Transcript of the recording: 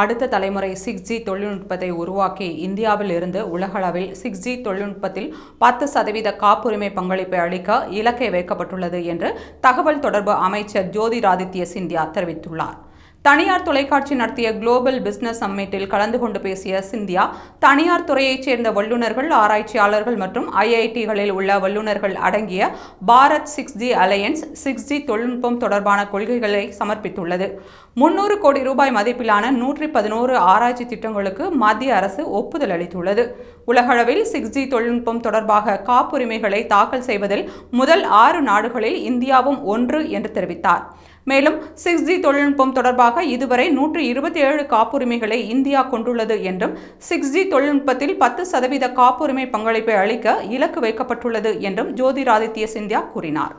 அடுத்த தலைமுறை six G தொழில்நுட்பத்தை உருவாக்கி இந்தியாவில் இருந்து உலகளவில் சிக்ஸ் ஜி தொழில்நுட்பத்தில் பத்து சதவீத காப்புரிமை பங்களிப்பை அளிக்க இலக்கை வைக்கப்பட்டுள்ளது என்று தகவல் தொடர்பு அமைச்சர் ஜோதிராதித்ய சிந்தியா தெரிவித்துள்ளார். தனியார் தொலைக்காட்சி நடத்திய குளோபல் பிசினஸ் சம்மிட்டில் கலந்து கொண்டு பேசிய சிந்தியா தனியார் துறையைச் சேர்ந்த வல்லுநர்கள் ஆராய்ச்சியாளர்கள் மற்றும் ஐஐடிகளில் உள்ள வல்லுநர்கள் அடங்கிய Bharat six G alliance six G தொழில்நுட்பம் தொடர்பான கொள்கைகளை சமர்ப்பித்துள்ளது. முன்னூறு கோடி ரூபாய் மதிப்பிலான நூற்றி பதினோரு ஆராய்ச்சி திட்டங்களுக்கு மத்திய அரசு ஒப்புதல் அளித்துள்ளது. உலகளவில் சிக்ஸ் ஜி தொழில்நுட்பம் தொடர்பாக காப்புரிமைகளை தாக்கல் செய்வதில் முதல் ஆறு நாடுகளில் இந்தியாவும் ஒன்று என்று தெரிவித்தார். மேலும் சிக்ஸ் ஜி தொழில்நுட்பம் தொடர்பாக இதுவரை நூற்று இருபத்தி ஏழு காப்புரிமைகளை இந்தியா கொண்டுள்ளது என்றும் சிக்ஸ் ஜி தொழில்நுட்பத்தில் பத்து சதவீத காப்புரிமை பங்களிப்பை அளிக்க இலக்கு வைக்கப்பட்டுள்ளது என்றும் ஜோதிராதித்ய சிந்தியா கூறினார்.